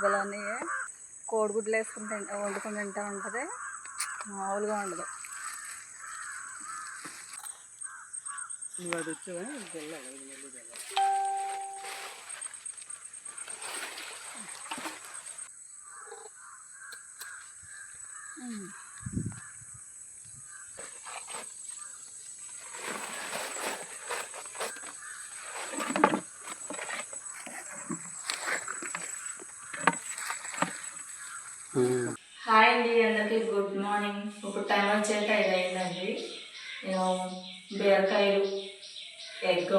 ఇలానే కోడిగుడ్లు వేసుకుని తింటా వండుకుని తింటా ఉంటుంది. మామూలుగా ఉండదు. నువ్వు అది వచ్చావా? వెళ్ళాలి అది మళ్ళీ వెళ్ళాలి హాయ్ అండి అందరికీ గుడ్ మార్నింగ్. ఇప్పుడు టైం వచ్చేట ఇలా అయిందండి నేను బీరకాయలు ఎగ్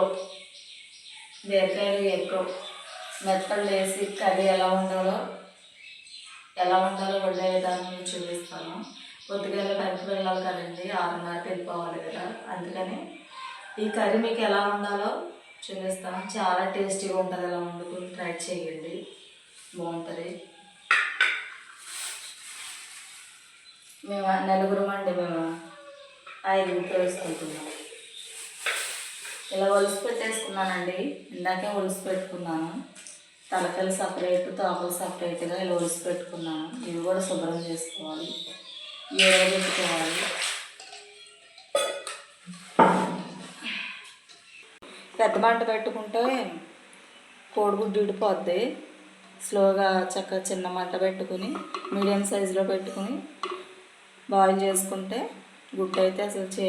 బీరకాయలు ఎగ్ మెత్తలు వేసి కర్రీ ఎలా ఉండాలో ఎలా ఉండాలో వండే విధానం చూపిస్తాను పొద్దుగాల టైంకి వెళ్ళాలి కదండి ఆరున్నరకి వెళ్ళిపోవాలి కదా. అందుకని ఈ కర్రీ మీకు ఎలా ఉండాలో చూపిస్తాను. చాలా టేస్టీగా ఉంటుంది ఎలా వండుకుని ట్రై చేయండి. బాగుంటుంది. మేము నలుగురం అండి మేము ఐదుగురితో వేసుకుంటున్నాం ఇలా ఒలిసి పెట్టేసుకున్నానండి. ఇందాకే ఒలిసి పెట్టుకున్నాను. తలకాయలు సపరేట్ తోకలు సపరేట్గా ఇలా ఒలిసి పెట్టుకున్నాను. ఇవి కూడా శుభ్రం చేసుకోవాలి. ఏడవ పెట్టుకోవాలి పెద్ద మంట పెట్టుకుంటే కోడిగుడ్డు ఇడిపోద్ది స్లోగా చక్కగా చిన్న మంట పెట్టుకుని మీడియం సైజులో పెట్టుకుని బాయిల్ చేసుకుంటే గుడ్డు అయితే అసలు చే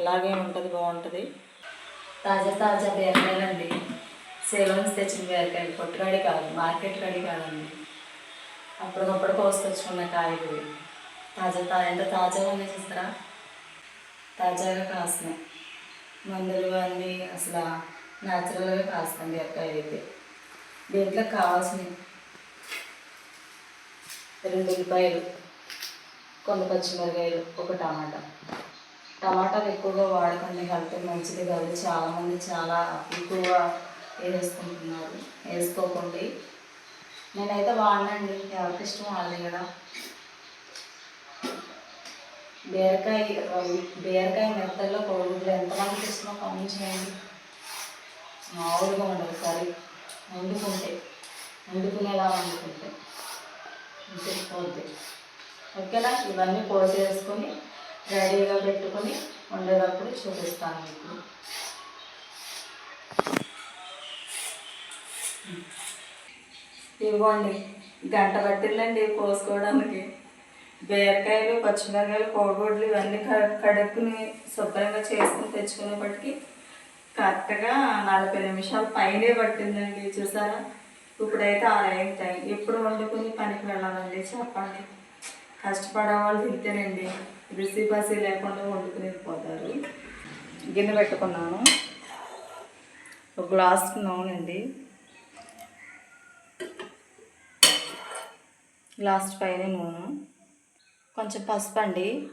ఇలాగే ఉంటుంది బాగుంటుంది. తాజా తాజా బీరకాయలు అండి తెచ్చిన నుంచి తెచ్చిన బీరకాయలు పొట్టుగాడి కాదు మార్కెట్ కాడి కాదండి. అప్పటికప్పుడు కోసుకొచ్చుకున్న కాయలు తాజా తా ఎంత తాజాగా ఉన్నాయి చూస్తారా? తాజాగా కాస్తున్నాయి. మందులు అన్నీ అసలు న్యాచురల్గా కాస్తాయి బీరకాయలు అయితే దీంట్లో కావాల్సినవి. రెండు ఉల్లిపాయలు కొన్ని పచ్చిమిరకాయలు ఒక టమాటా. టమాటాలు ఎక్కువగా వాడకండి హెల్త్ మంచిది కాదు. చాలామంది చాలా ఎక్కువగా వేసుకుంటున్నారు వేసుకోకండి నేనైతే వాడినండి. ఎవరికి ఇష్టం వాళ్ళే కదా. బీరకాయ బీరకాయ మెత్తల్లో కోడిగుడ్లు ఎంతమందికి ఇష్టమో కమెంట్ చేయండి. మామూలుగా ఉండదు కర్రీ. వండుకుంటే వండుకునేలా వండుకుంటే తెలిసిపోద్ది ఓకేనా? ఇవన్నీ పోసేసుకొని రెడీగా పెట్టుకొని వండేటప్పుడు చూపిస్తాను మీకు. ఇదిగోండి గంట పట్టిందండి కోసుకోవడానికి. బీరకాయలు పచ్చిమిరకాయలు కోడిగుడ్లు ఇవన్నీ కడుక్కుని శుభ్రంగా చేసుకుని తెచ్చుకునేప్పటికి కరెక్ట్గా నలభై నిమిషాలు పైనే పట్టిందండి చూసారా? ఇప్పుడైతే ఆరైన టైం ఎప్పుడు వండుకుని పనికి వెళ్ళాలండి చెప్పండి. కష్టపడే వాళ్ళు తింటేనండి రుచి పసి లేకుండా వండుకుని పోతారు. గిన్నె పెట్టుకున్నాను. ఒక గ్లాస్ నూనె అండి. లాస్ట్ పైన నూనె. కొంచెం పసుపు అండి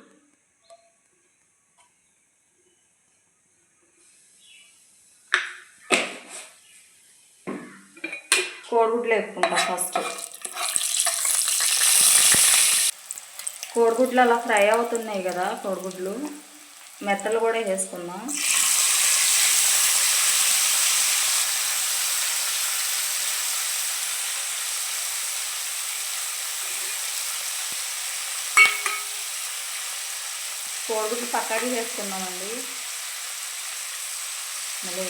కోడిగుడ్లు వేసుకుంటాం ఫస్ట్. కోడిగుడ్లు అలా ఫ్రై అవుతున్నాయి కదా కోడిగుడ్లు. మెత్తలు కూడా వేసుకుందాం. కోడిగుడ్లు పక్కకి వేసుకున్నామండి మళ్ళీ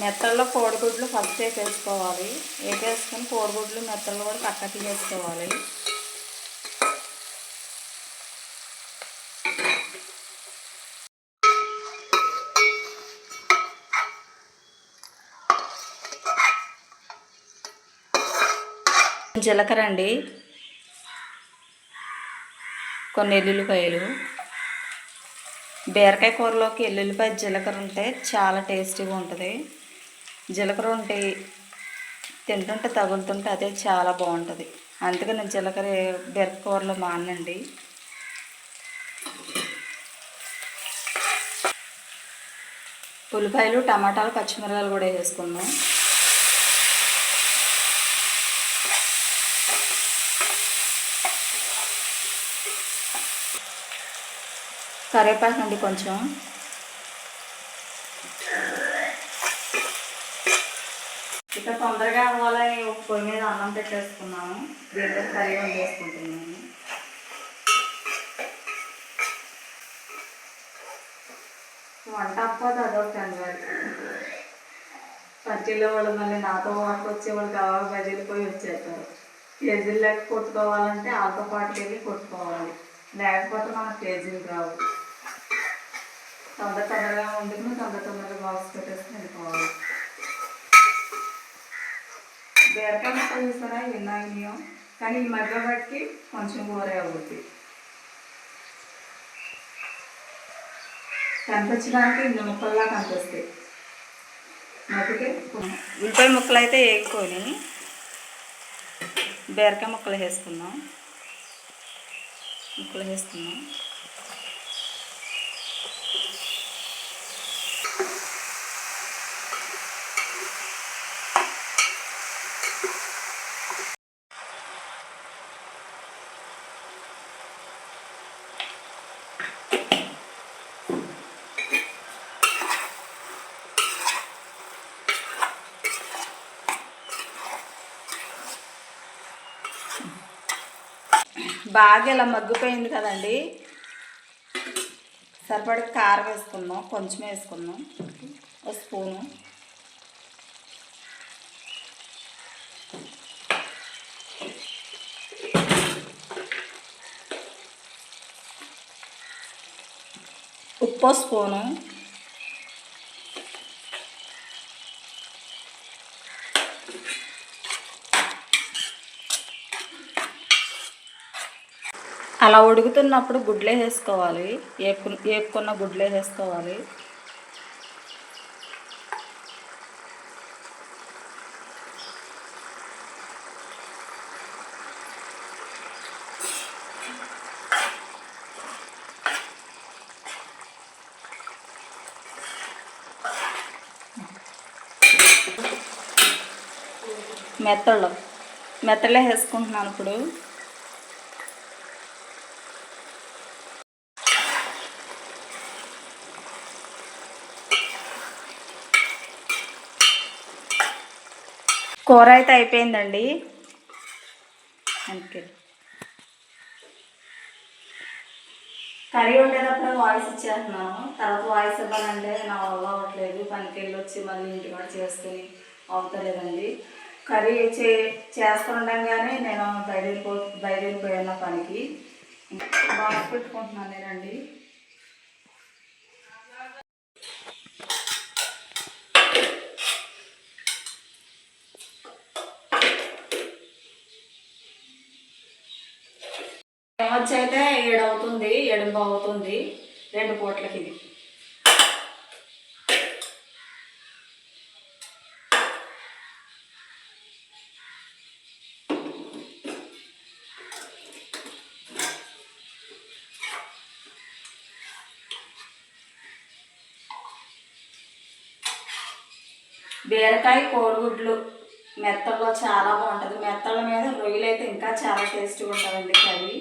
మెత్తల్లో కోడిగుడ్లు ఫస్ట్ వేసేసుకోవాలి. వేసేసుకొని కోడిగుడ్లు మెత్తలు కూడా పక్కకి వేసుకోవాలి జీలకర్ర అండి. కొన్ని ఎల్లుల్లిపాయలు. బీరకాయ కూరలోకి ఎల్లుల్లిపాయ జీలకర్ర ఉంటే చాలా టేస్టీగా ఉంటుంది. జీలకర్ర ఉంటే తింటుంటే తగులుతుంటే అదే చాలా బాగుంటుంది. అందుకే నేను జీలకర్ర బెరకూరలో మానండి. ఉల్లిపాయలు టమాటాలు పచ్చిమిరకాయలు కూడా వేసుకున్నాం కరివేపాకు అండి కొంచెం. ఇక తొందరగా అవ్వాలని ఒక పొయ్యి మీద అన్నం పెట్టేసుకున్నాను దీంట్లో కర్రీ వండేసుకుంటున్నాము. వంట అప్పదు అదొక కంగారు పట్టీలో వాళ్ళు మళ్ళీ నాతో పాటు వచ్చేవాళ్ళు కావాలి బజీలు పోయి వచ్చేస్తారు. కేజీలు లెక్క కొట్టుకోవాలంటే వాళ్ళతో పాటుకెళ్ళి కొట్టుకోవాలి. లేకపోతే మనకు కేజీలు రావు. తొందర తొందరగా వండుకుని తొందర తొందరగా బాక్స్ పెట్టేసి వెళ్ళిపోవాలి. బీరకాయ ముక్కలు చూసారా? విన్నాయో కానీ ఈ మధ్య బట్టి కొంచెం కూర అవుద్ది. కనిపించడానికి ఇన్ని ముక్కల్లా కనిపిస్తాయి. మధ్యకి ఉల్లిపాయ ముక్కలు అయితే వేసుకొని బీరకాయ ముక్కలు వేసుకుందాం. ముక్కలు వేసుకుందాం. బాగా ఇలా మగ్గిపోయింది కదండి. సరిపడి కారం వేసుకుందాం కొంచెం వేసుకుందాం ఒక స్పూను. ఉప్పు స్పూను. అలా ఉడుకుతున్నప్పుడు గుడ్లే వేసుకోవాలి. ఏపు ఏపుకున్న గుడ్లే వేసుకోవాలి. మెత్తళ్ళు. మెత్తలే వేసుకుంటున్నాను ఇప్పుడు. కూర అయితే అయిపోయిందండి. అందుకే. కర్రీ ఉండేటప్పుడు వాయిస్ ఇచ్చేస్తున్నాను. తర్వాత వాయిస్ ఇవ్వాలంటే నా వల్ల అవ్వట్లేదు. పనికి వెళ్ళి వచ్చి మళ్ళీ ఇంటి కూడా చేసుకుని అవుతలేదండి. కర్రీ చే చేస్తుండగానే నేను బయలుదేరిపో బయలుదేరిపోయాను పనికి. బాగా పెట్టుకుంటున్నాను నేనండి. వచ్చి అయితే ఏడవుతుంది ఎడమ అవుతుంది రెండు పూటలకి ఇది. బీరకాయ కోడిగుడ్లు మెత్తల్లో చాలా బాగుంటుంది. మెత్తల మీద రొయ్యలు అయితే ఇంకా చాలా టేస్టీగా ఉంటుందండి కర్రీ.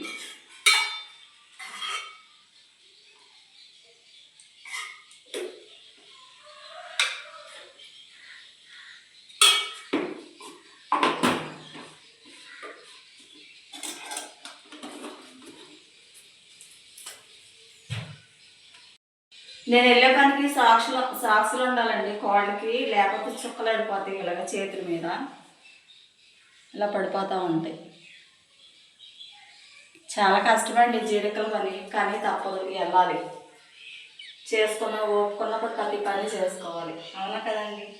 నేను వెళ్ళే పనికి సాక్షులు సాక్షులు ఉండాలండి. కోళ్ళకి లేకపోతే చుక్కలు పడిపోతాయి ఇలాగ చేతుల మీద. ఇలా పడిపోతూ ఉంటాయి. చాలా కష్టమండి జీడికల పని కానీ తప్పదు. వెళ్ళాలి. చేసుకున్న ఓపుకున్నప్పుడు ప్రతి పని చేసుకోవాలి. అవునా కదండి?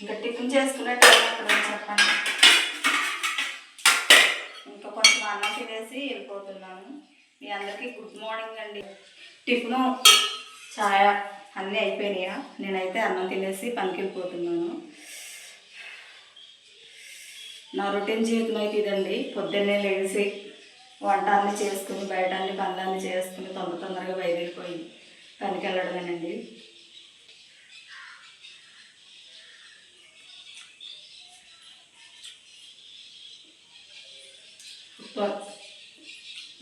ఇంకా టిఫిన్ చేసుకునే టైం ఎక్కడ చెప్పండి. ఇంకా కొంచెం అన్నం తినేసి వెళ్ళిపోతున్నాను. మీ అందరికీ గుడ్ మార్నింగ్ అండి. టిఫిన్ ఛాయ అన్నీ అయిపోయినాయా? నేనైతే అన్నం తినేసి పనికి వెళ్ళిపోతున్నాను. నా రొటీన్ జీవితం అయితే ఇదండి. పొద్దున్నే లేచి వంట అన్ని చేసుకుని బయట అన్ని పనులన్నీ చేసుకుని తొందర తొందరగా బయలుదేరిపోయి పనికి వెళ్ళడమేనండి. సూపర్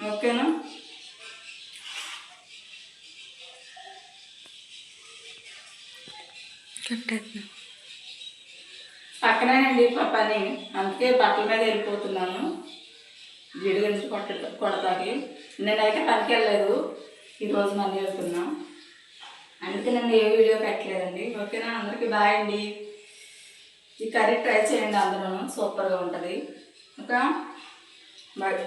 ఓకేనా పక్కనేనండి పని. అందుకే బట్టల మీద వెళ్ళిపోతున్నాను. జిడ్డు గురించి కొట్ట కొడతాకి. నేనైతే పనికి వెళ్ళలేదు. ఈరోజు మళ్ళీ వెళ్తున్నా. అందుకే నేను ఏ వీడియో పెట్టలేదండి. ఓకేనా? అందరికీ బాయ్ అండి. ఈ కర్రీ ట్రై చేయండి అందరూ. సూపర్గా ఉంటుంది. Okay bye